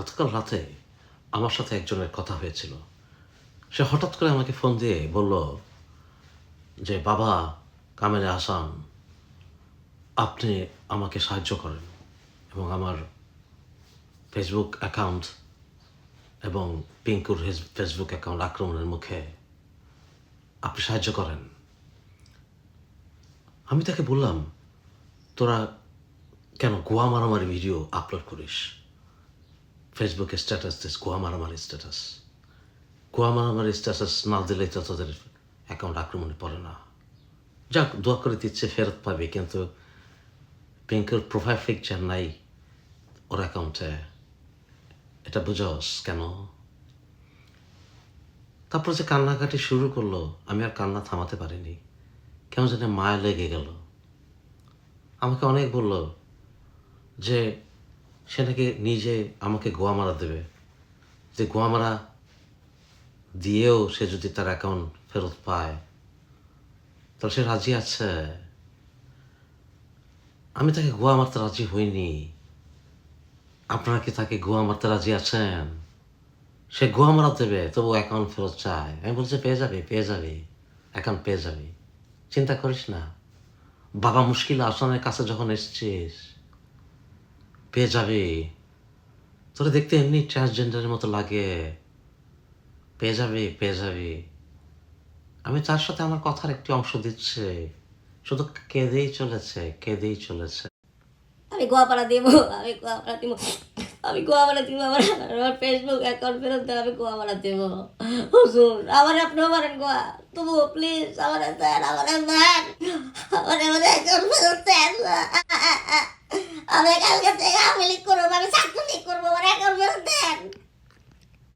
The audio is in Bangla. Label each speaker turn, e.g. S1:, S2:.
S1: গতকাল রাতে আমার সাথে একজনের কথা হয়েছিল। সে হঠাৎ করে আমাকে ফোন দিয়ে বলল যে, বাবা কামেরে আসাম আপনি আমাকে সাহায্য করেন এবং আমার ফেসবুক অ্যাকাউন্ট এবং পিঙ্কুর ফেসবুক অ্যাকাউন্ট আক্রমণের মুখে আপনি সাহায্য করেন। আমি তাকে বললাম, তোরা কেন গোয়া মারামারি ভিডিও আপলোড করিস? ফেসবুকে স্ট্যাটাস দিস গোয়া মারামারি স্ট্যাটাস গোয়া মারামারি স্ট্যাটাস না দিলেই তো তোদের অ্যাকাউন্ট আক্রমণে পড়ে না। যাক, দোয়া করে দিচ্ছে, ফেরত পাবে, কিন্তু পিঙ্কের প্রোফাইল পিকচার নাই ওর অ্যাকাউন্টে এটা বুঝস কেন? তারপর যে কান্নাকাটি শুরু করল, আমি আর কান্না থামাতে পারিনি। কেমন যেন মায়া লেগে গেল। আমাকে অনেক বলল যে সে নাকি নিজে আমাকে গোয়া মারা দেবে। যে গোয়া মারা দিয়েও সে যদি তার অ্যাকাউন্ট ফেরত পায়, তাহলে সে রাজি আছে? আমি তাকে গোয়া মারতে রাজি হইনি। আপনারা কি তাকে গোয়া মারতে রাজি আছেন? সে গোয়া মারা দেবে তবু অ্যাকাউন্ট ফেরত চায়। আমি বলছি, পেয়ে যাবে পেয়ে যাবে অ্যাকাউন্ট পেয়ে যাবে। চিন্তা করিস না। বাবা মুশকিল আসনের কাছে যখন এসছিস পেয়ে যাবে তোরা দেখতে এমনি ট্রান্সজেন্ডারের মতো লাগে পেয়ে যাবে পেয়ে যাবে আমি তার সাথে আমার কথার একটি অংশ দিচ্ছে শুধু কেঁদেই চলেছে কেঁদেই চলেছে
S2: আমি গোয়াপাড়া দিব আমি গোয়াপাড়া দিব আমি গোয়াপাড়া দিব আমার আমার ফেসবুক অ্যাকাউন্ট ফেরত দেন আমি গোয়াপাড়া দিব হুজুর আমার আপনিও মারেন গোয়া তবু প্লিজ আমার দেন আমার দেন আমার আমার অ্যাকাউন্ট ফেরত দেন আমি কালকে থেকে আমি লিক করব আমি